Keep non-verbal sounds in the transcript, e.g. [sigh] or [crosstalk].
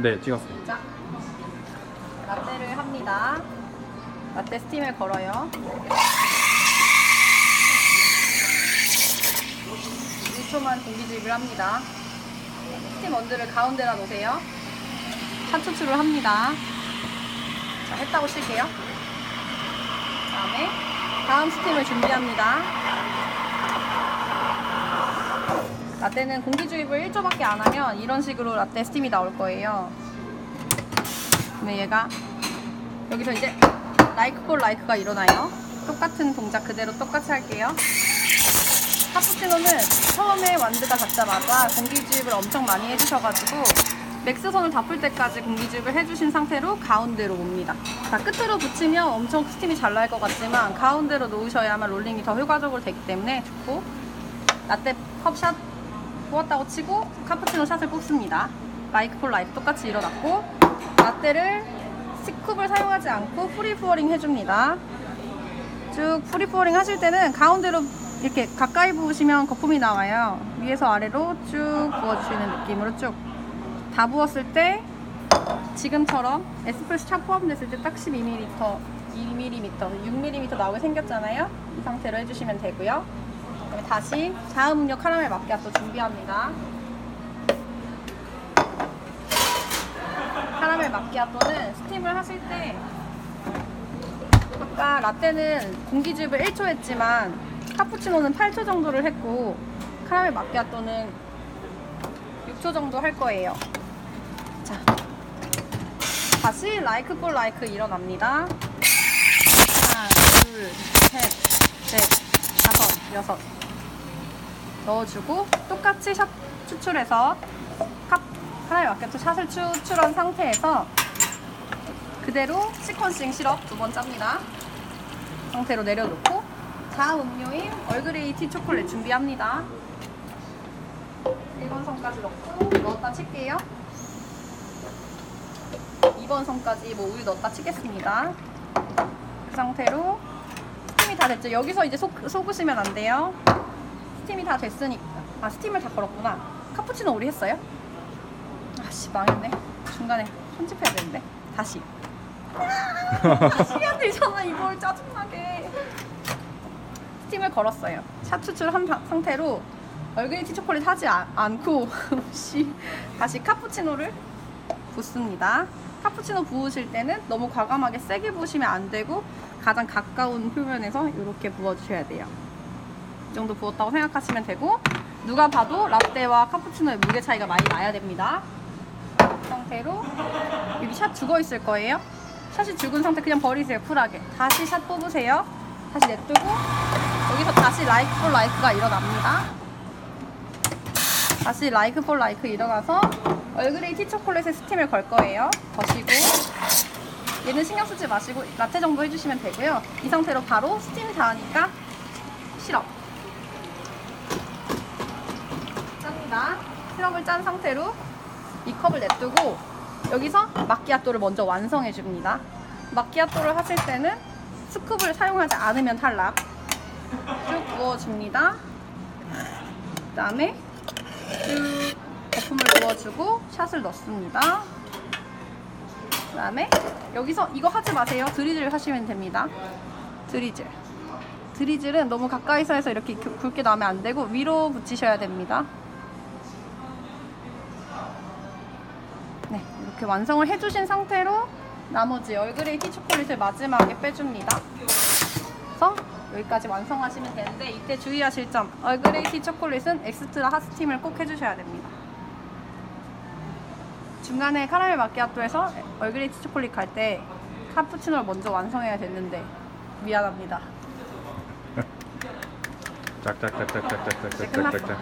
네, 찍었어요. 자, 라떼를 합니다. 라떼 스팀을 걸어요. 1초만 공기주입을 합니다. 스팀 원두를 가운데다 놓으세요. 샷 추출을 합니다. 자, 했다고 칠게요. 다음에 다음 스팀을 준비합니다. 라떼는 공기 주입을 1초밖에 안 하면 이런 식으로 라떼 스팀이 나올 거예요. 그러면 얘가 여기서 이제 라이크 콜 라이크가 일어나요. 똑같은 동작 그대로 똑같이 할게요. 카푸치노는 처음에 완드가 닿자마자 공기 주입을 엄청 많이 해주셔가지고 맥스선을 닿을 때까지 공기 주입을 해주신 상태로 가운데로 옵니다. 자, 끝으로 붙이면 엄청 스팀이 잘 날 것 같지만 가운데로 놓으셔야만 롤링이 더 효과적으로 되기 때문에 좋고 라떼 컵샷 뽑았다고 치고 카푸치노 샷을 뽑습니다. 라이크 폴 라이크 똑같이 일어났고 라떼를 스쿱을 사용하지 않고 프리 푸어링 해줍니다. 쭉 프리 푸어링 하실 때는 가운데로 이렇게 가까이 부으시면 거품이 나와요. 위에서 아래로 쭉 부어주시는 느낌으로 쭉. 다 부었을 때 지금처럼 에스프레소 차 포함됐을 때 딱 12ml, 2mm, 6mm 나오게 생겼잖아요. 이 상태로 해주시면 되고요. 그다음에 다시 자음 음료 카라멜 마키아토 준비합니다. 카라멜 마키아토는 스팀을 하실 때 아까 라떼는 공기주입을 1초 했지만 카푸치노는 8초 정도를 했고 카라멜 마키아토는 6초 정도 할 거예요. 자, 다시 라이크 볼 라이크 일어납니다. 하나, 둘, 셋, 넷, 다섯, 여섯. 넣어주고 똑같이 샷 추출해서 컵 하나의 마켓토 샷을 추출한 상태에서 그대로 시퀀싱 시럽 두 번 짭니다. 상태로 내려놓고 다음 음료인 얼그레이 티 초콜릿 준비합니다. 1번 선까지 넣고 넣었다 칠게요. 2번 선까지 뭐 우유 넣었다 치겠습니다. 그 상태로 스팀이 다 됐죠. 여기서 이제 속, 속으시면 안 돼요. 스팀이 다 됐으니까. 아 스팀을 다 걸었구나. 카푸치노 우리 했어요? 아씨 망했네. 중간에 편집해야 되는데. 다시. 시간 들잖아 이걸 짜증나게. 스팀을 걸었어요. 샷 추출한 사- 상태로 얼그레이티 초콜릿 하지 아- 않고 [laughs] 씨 다시 카푸치노를 붓습니다. 카푸치노 부으실 때는 너무 과감하게 세게 부으시면 안 되고 가장 가까운 표면에서 이렇게 부어주셔야 돼요 이 정도 부었다고 생각하시면 되고 누가 봐도 라떼와 카푸치노의 무게 차이가 많이 나야 됩니다. 이 상태로 여기 샷 죽어 있을 거예요. 샷이 죽은 상태 그냥 버리세요. 쿨하게. 다시 샷 뽑으세요. 다시 냅두고 여기서 다시 라이크 폴 라이크가 일어납니다. 다시 라이크 폴 라이크 일어나서 얼그레이 티 초콜릿에 스팀을 걸 거예요. 거시고 얘는 신경 쓰지 마시고 라떼 정도 해주시면 되고요. 이 상태로 바로 스팀 닿으니까 시럽 짭니 다. 시럽을 짠 상태로 이 컵을 냅두고 여기서 마키아토를 먼저 완성해 줍니다. 마키아토를 하실 때는 스쿱을 사용하지 않으면 탈락. 쭉 부어줍니다. 그 다음에 쭉 거품을 부어주고 샷을 넣습니다. 그 다음에 여기서 이거 하지 마세요. 드리즐 하시면 됩니다. 드리즐. 드리즐은 너무 가까이서 해서 이렇게 굵- 굵게 나오면 안 되고 위로 붙이셔야 됩니다. 이렇게 완성을 해주신 상태로 나머지 얼그레이 티 초콜릿을 마지막에 빼줍니다. 그래서 여기까지 완성하시면 되는데 이때 주의하실 점 얼그레이 티 초콜릿은 엑스트라 핫스팀을 꼭 해주셔야 됩니다. 중간에 카라멜 마키아토에서 얼그레이 티 초콜릿 갈 때 카푸치노를 먼저 완성해야 됐는데 미안합니다. [laughs] 짝짝짝짝짝짝짝짝짝짝.